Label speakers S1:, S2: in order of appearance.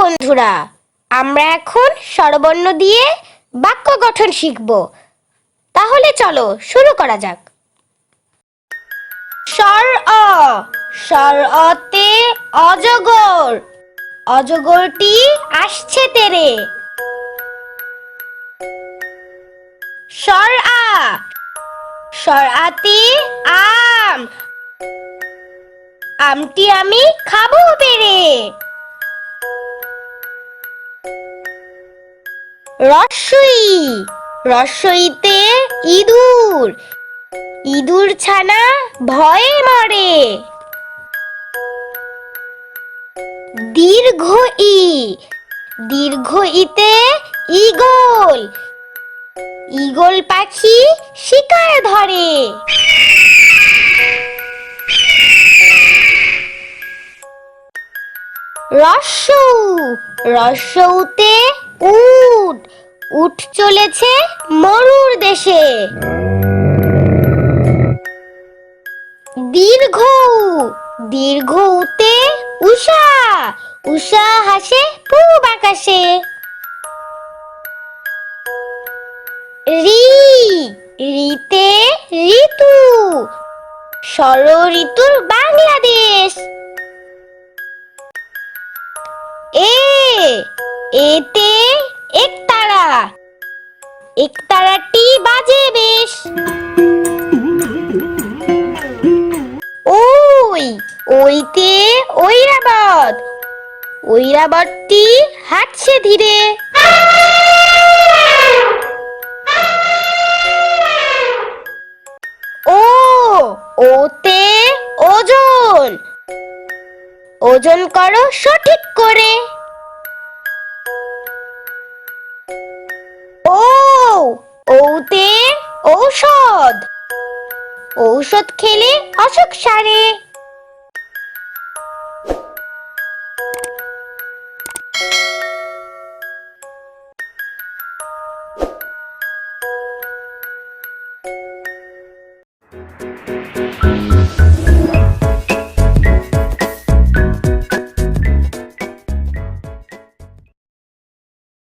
S1: বন্ধুরা, আমরা এখন স্বরবর্ণ দিয়ে বাক্য গঠন শিখব। তাহলে চলো শুরু করা যাক। স্বর অ, স্বর অতে অজগর। অজগরটি আসছে তেরে। স্বর আ, স্বর আতে আম। আমটি আমি খাব পেরে রস্যই রস্যইতে ইঁদুর। ইঁদুর ছানা ভয়ে মরে। দীর্ঘ ই। দীর্ঘ ইতে ইগল ইগল পাখি শিকার ধরে। রস্যৌ রস্যৌতে উট। উট চলেছে মরুর দেশে। দীর্ঘ দীর্ঘ উতে উষা। উষা হাসে পূব আকাশে। রি, রিতে ঋতু। ষড় ঋতুর বাংলাদেশ। এ, এতে একতারাটি বাজে বেশ। ওই, ওইতে ঐরাবত। ঐরাবতটি হাঁটছে ধীরে। ও, ওতে ওজন। ওজন করো সঠিক করে। ওতে ঔষধ। ঔষধ খেলে অসুখ সারে। thank you